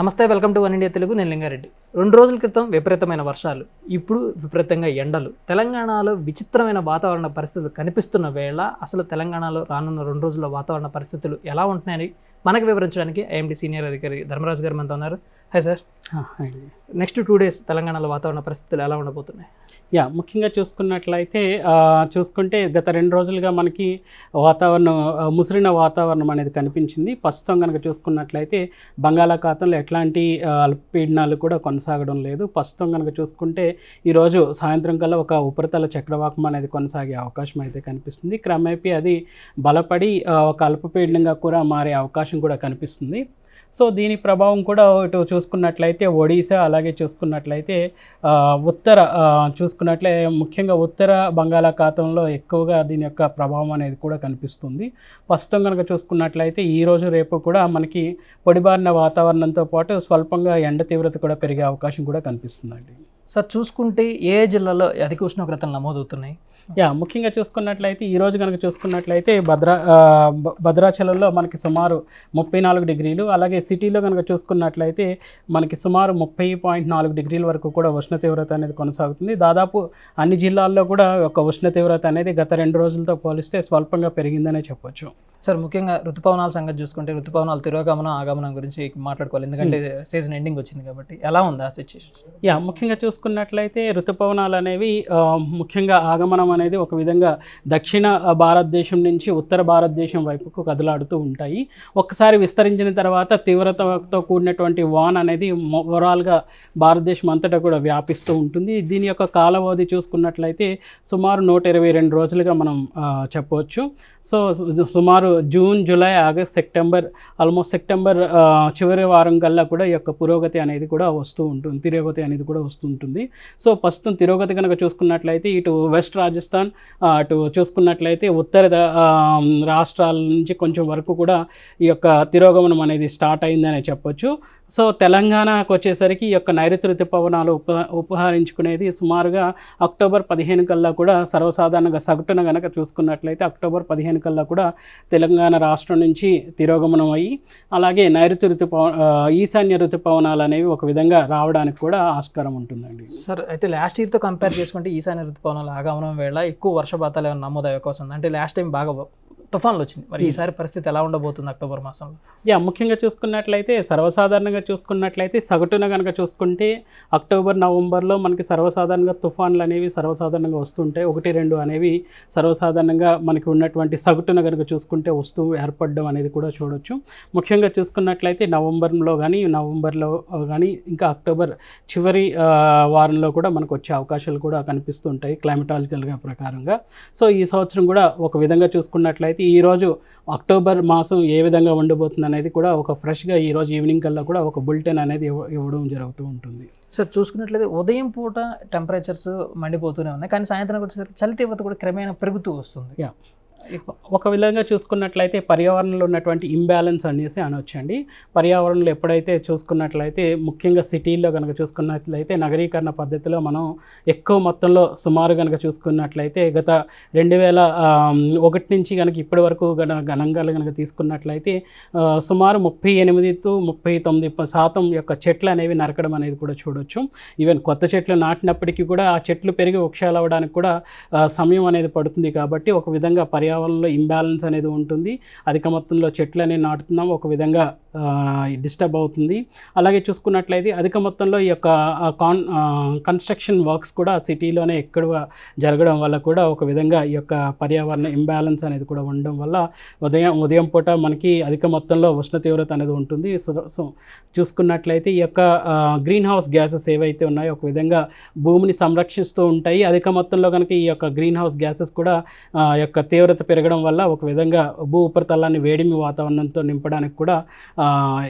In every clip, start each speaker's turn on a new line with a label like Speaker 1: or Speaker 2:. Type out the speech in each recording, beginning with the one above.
Speaker 1: నమస్తే welcome to One India Telugu. నేను లింగారెడ్డి. రెండు రోజుల క్రితం విపరీతమైన వర్షాలు ఇప్పుడు విపరీతంగా ఎండలు. తెలంగాణలో విచిత్రమైన వాతావరణ పరిస్థితులు కనిపిస్తున్న వేళ అసలు తెలంగాణలో రానున్న రెండు రోజుల వాతావరణ పరిస్థితులు ఎలా ఉంటున్నాయని మనకు వివరించడానికి ఐఎండి సీనియర్ అధికారి ధర్మరాజు గారు మనతో ఉన్నారు. Hi sir next two days తెలంగాణలో వాతావరణ పరిస్థితులు ఎలా ఉండబోతున్నాయి?
Speaker 2: యా ముఖ్యంగా చూసుకున్నట్లయితే చూసుకుంటే గత రెండు రోజులుగా మనకి వాతావరణం ముసిరిన వాతావరణం అనేది కనిపించింది. ప్రస్తుతం కనుక చూసుకున్నట్లయితే బంగాళాఖాతంలో ఎట్లాంటి అల్పపీడనాలు కూడా కొనసాగడం లేదు. ప్రస్తుతం కనుక చూసుకుంటే ఈరోజు సాయంత్రం కల్లా ఒక ఉపరితల చక్రవాకం అనేది కొనసాగే అవకాశం అయితే కనిపిస్తుంది. క్రమేపీ అది బలపడి ఒక అల్పపీడనంగా కూడా మారే అవకాశం కూడా కనిపిస్తుంది. సో దీని ప్రభావం కూడా ఇటు చూసుకున్నట్లయితే ఒడిశా అలాగే చూసుకున్నట్లయితే ఉత్తర చూసుకున్నట్లే ముఖ్యంగా ఉత్తర బంగాళాఖాతంలో ఎక్కువగా దీని యొక్క ప్రభావం అనేది కూడా కనిపిస్తుంది. ప్రస్తుతం కనుక చూసుకున్నట్లయితే ఈ రోజు రేపు కూడా మనకి పొడిబారిన వాతావరణంతో పాటు స్వల్పంగా ఎండ తీవ్రత కూడా పెరిగే అవకాశం కూడా కనిపిస్తుందండి.
Speaker 1: సార్ చూసుకుంటే ఏ జిల్లాలో అధిక ఉష్ణోగ్రతలు నమోదవుతున్నాయి?
Speaker 2: యా ముఖ్యంగా చూసుకున్నట్లయితే ఈ రోజు కనుక చూసుకున్నట్లయితే భద్రా భద్రాచలంలో మనకి సుమారు ముప్పై నాలుగు డిగ్రీలు అలాగే సిటీలో కనుక చూసుకున్నట్లయితే మనకి సుమారు ముప్పై పాయింట్ నాలుగు డిగ్రీల వరకు కూడా ఉష్ణ తీవ్రత అనేది కొనసాగుతుంది. దాదాపు అన్ని జిల్లాల్లో కూడా ఒక ఉష్ణ తీవ్రత అనేది గత రెండు రోజులతో పోలిస్తే స్వల్పంగా పెరిగిందనే చెప్పొచ్చు.
Speaker 1: సార్ ముఖ్యంగా ఋతుపవనాల సంగతి చూసుకుంటే ఋతుపవనాలు తిరోగమనం ఆగమనం గురించి మాట్లాడుకోవాలి. ఎందుకంటే సీజన్ ఎండింగ్ వచ్చింది కాబట్టి. ఎలా ఉంది ఆ సిచ్యుయేషన్
Speaker 2: యా ముఖ్యంగా చూసుకున్నట్లయితే ఋతుపవనాలు అనేవి ముఖ్యంగా ఆగమనం అనేది ఒక విధంగా దక్షిణ భారతదేశం నుంచి ఉత్తర భారతదేశం వైపుకు కదలాడుతూ ఉంటాయి. ఒక్కసారి విస్తరించిన తర్వాత తీవ్రతతో కూడినటువంటి వాన్ అనేది ఓవరాల్గా భారతదేశం అంతటా కూడా వ్యాపిస్తూ ఉంటుంది. దీని యొక్క కాలవధి చూసుకున్నట్లయితే సుమారు నూట ఇరవై రెండు రోజులుగా మనం చెప్పవచ్చు. సో సుమారు June July August September almost September చివరి వారం కల్లా కూడా ఈ యొక్క పురోగతి అనేది కూడా వస్తూ ఉంటుంది తిరోగతి అనేది కూడా వస్తుంటుంది సో ప్రస్తుతం తిరోగతి కనుక చూసుకున్నట్లయితే ఇటు వెస్ట్ రాజస్థాన్ రాజస్థాన్ అటు చూసుకున్నట్లయితే ఉత్తర రాష్ట్రాల నుంచి కొంచెం వరకు కూడా ఈ యొక్క తిరోగమనం అనేది స్టార్ట్ అయిందనే చెప్పొచ్చు. సో తెలంగాణకు వచ్చేసరికి ఈ యొక్క నైరుతి ఋతుపవనాలు ఉప ఉపహరించుకునేది సుమారుగా అక్టోబర్ పదిహేను కల్లా కూడా సర్వసాధారణంగా సగటున కనుక చూసుకున్నట్లయితే అక్టోబర్ పదిహేను కల్లా కూడా తెలంగాణ రాష్ట్రం నుంచి తిరోగమనం అయ్యి అలాగే నైరుతి ఋతుపవ ఈశాన్య ఋతుపవనాలు అనేవి ఒక విధంగా రావడానికి కూడా ఆస్కారం ఉంటుందండి.
Speaker 1: సార్ అయితే లాస్ట్ ఇయర్తో కంపేర్ చేసుకుంటే ఈశాన్య ఋతుపవనాలు ఆగమనం వేయడం ఎక్కువ వర్షపాతాలు ఏమైనా నమోదు అవకాశం ఉంది? అంటే లాస్ట్ టైం బాగా తుఫాన్లు వచ్చింది మరి ఈసారి పరిస్థితి ఎలా ఉండబోతుంది అక్టోబర్ మాసంలో?
Speaker 2: యా ముఖ్యంగా చూసుకున్నట్లయితే సర్వసాధారణంగా చూసుకున్నట్లయితే సగటున కనుక చూసుకుంటే అక్టోబర్ నవంబర్లో మనకి సర్వసాధారణంగా తుఫాన్లు అనేవి సర్వసాధారణంగా వస్తుంటాయి. ఒకటి రెండు అనేవి సర్వసాధారణంగా మనకి ఉన్నటువంటి సగటున కనుక చూసుకుంటే వస్తూ ఏర్పడడం అనేది కూడా చూడొచ్చు. ముఖ్యంగా చూసుకున్నట్లయితే నవంబర్లో కానీ నవంబర్లో కానీ ఇంకా అక్టోబర్ చివరి వారంలో కూడా మనకు వచ్చే అవకాశాలు కూడా కనిపిస్తుంటాయి క్లైమటాలజికల్గా ప్రకారంగా. సో ఈ సంవత్సరం కూడా ఒక విధంగా చూసుకున్నట్లయితే ఈరోజు అక్టోబర్ మాసం ఏ విధంగా ఉండబోతుంది అనేది కూడా ఒక ఫ్రెష్గా ఈరోజు ఈవినింగ్ కల్లా కూడా ఒక బులెటిన్ అనేది ఇవ్వ- ఇవ్వడం జరుగుతూ ఉంటుంది.
Speaker 1: సార్ చూసుకున్నట్లయితే ఉదయం పూట టెంపరేచర్స్ మండిపోతూనే ఉన్నాయి. కానీ సాయంత్రం వచ్చేసరికి చలి తీవ్రత కూడా క్రమేణా పెరుగుతూ వస్తుంది.
Speaker 2: ఒక విధంగా చూసుకున్నట్లయితే పర్యావరణంలో ఉన్నటువంటి ఇంబ్యాలెన్స్ అనేసి అనొచ్చండి. పర్యావరణంలో ఎప్పుడైతే చూసుకున్నట్లయితే ముఖ్యంగా సిటీల్లో కనుక చూసుకున్నట్లయితే నగరీకరణ పద్ధతిలో మనం ఎక్కువ మొత్తంలో సుమారు కనుక చూసుకున్నట్లయితే గత రెండు వేల ఒకటి నుంచి కనుక ఇప్పటి వరకు గన గణాంకాలు కనుక తీసుకున్నట్లయితే సుమారు ముప్పై ఎనిమిది టు ముప్పై తొమ్మిది శాతం యొక్క చెట్లు అనేవి నరకడం అనేది కూడా చూడొచ్చు. ఈవెన్ కొత్త చెట్లు నాటినప్పటికీ కూడా ఆ చెట్లు పెరిగి వృక్షాలు అవ్వడానికి కూడా సమయం అనేది పడుతుంది కాబట్టి ఒక విధంగా పర్యావరణంలో ఇంబ్యాలెన్స్ అనేది ఉంటుంది. అధిక మొత్తంలో చెట్లు అనేవి నాటుతున్నాం. ఒక విధంగా డిస్టర్బ్ అవుతుంది. అలాగే చూసుకున్నట్లయితే అధిక మొత్తంలో ఈ యొక్క కాన్ కన్స్ట్రక్షన్ వర్క్స్ కూడా సిటీలోనే ఎక్కువ జరగడం వల్ల కూడా ఒక విధంగా ఈ యొక్క పర్యావరణ ఇంబ్యాలెన్స్ అనేది కూడా ఉండడం వల్ల ఉదయం ఉదయం పూట మనకి అధిక మొత్తంలో ఉష్ణ తీవ్రత అనేది ఉంటుంది. సో చూసుకున్నట్లయితే ఈ యొక్క గ్రీన్ హౌస్ గ్యాసెస్ ఏవైతే ఉన్నాయో ఒక విధంగా భూమిని సంరక్షిస్తూ ఉంటాయి. అధిక మొత్తంలో కనుక ఈ యొక్క గ్రీన్ హౌస్ గ్యాసెస్ కూడా యొక్క తీవ్రత పెరగడం వల్ల ఒక విధంగా భూ ఉపరితలాన్ని వేడిమి వాతావరణంతో నింపడానికి కూడా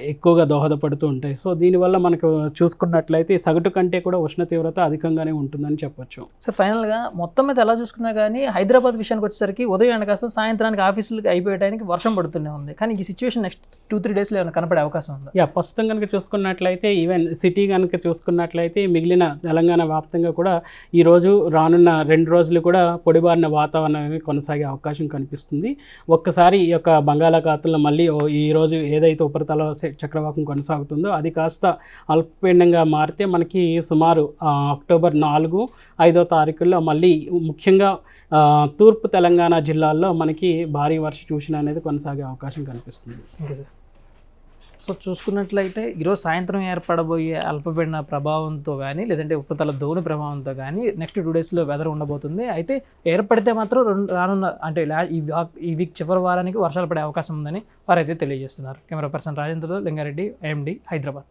Speaker 2: ఎక్కువగా దోహదపడుతూ ఉంటాయి. సో దీనివల్ల మనకు చూసుకున్నట్లయితే సగటు కంటే కూడా ఉష్ణ తీవ్రత అధికంగానే ఉంటుందని చెప్పొచ్చు.
Speaker 1: సో ఫైనల్గా మొత్తం మీద ఎలా చూసుకున్నా కానీ హైదరాబాద్ విషయానికి వచ్చేసరికి ఉదయం ఎండ కాస్త సాయంత్రానికి ఆఫీసులకి అయిపోయడానికి వర్షం పడుతూనే ఉంది. కానీ ఈ సిచ్యువేషన్ నెక్స్ట్ టూ త్రీ డేస్లో ఏమైనా కనపడే అవకాశం ఉందా?
Speaker 2: యా ప్రస్తుతం కనుక చూసుకున్నట్లయితే ఈవెన్ సిటీ కనుక చూసుకున్నట్లయితే మిగిలిన తెలంగాణ వ్యాప్తంగా కూడా ఈరోజు రానున్న రెండు రోజులు కూడా పొడిబారిన వాతావరణం కొనసాగే అవకాశం కనిపిస్తుంది. ఒక్కసారి ఈ యొక్క బంగాళాఖాతంలో మళ్ళీ ఓ- ఈ రోజు ఏదైతే ఉపరితల చక్రవాకం కొనసాగుతుందో అది కాస్త అల్పపీండంగా మారితే మనకి సుమారు అక్టోబర్ నాలుగు ఐదో తారీఖుల్లో మళ్ళీ ముఖ్యంగా తూర్పు తెలంగాణ జిల్లాల్లో మనకి భారీ వర్ష సూచన అనేది కొనసాగే అవకాశం కనిపిస్తుంది.
Speaker 1: Okay sir. సో చూసుకున్నట్లయితే ఈరోజు సాయంత్రం ఏర్పడబోయే అల్పపీడన ప్రభావంతో కానీ లేదంటే ఉపరితల ధోని ప్రభావంతో కానీ నెక్స్ట్ టూ డేస్లో వెదర్ ఉండబోతుంది. అయితే ఏర్పడితే మాత్రం రెండు రానున్న అంటే ఈ ఈ వీక్ చివరి వారానికి వర్షాలు పడే అవకాశం ఉందని వారైతే తెలియజేస్తున్నారు. కెమెరా పర్సన్ రాజేంద్రతో లింగారెడ్డి ఐఎండి హైదరాబాద్.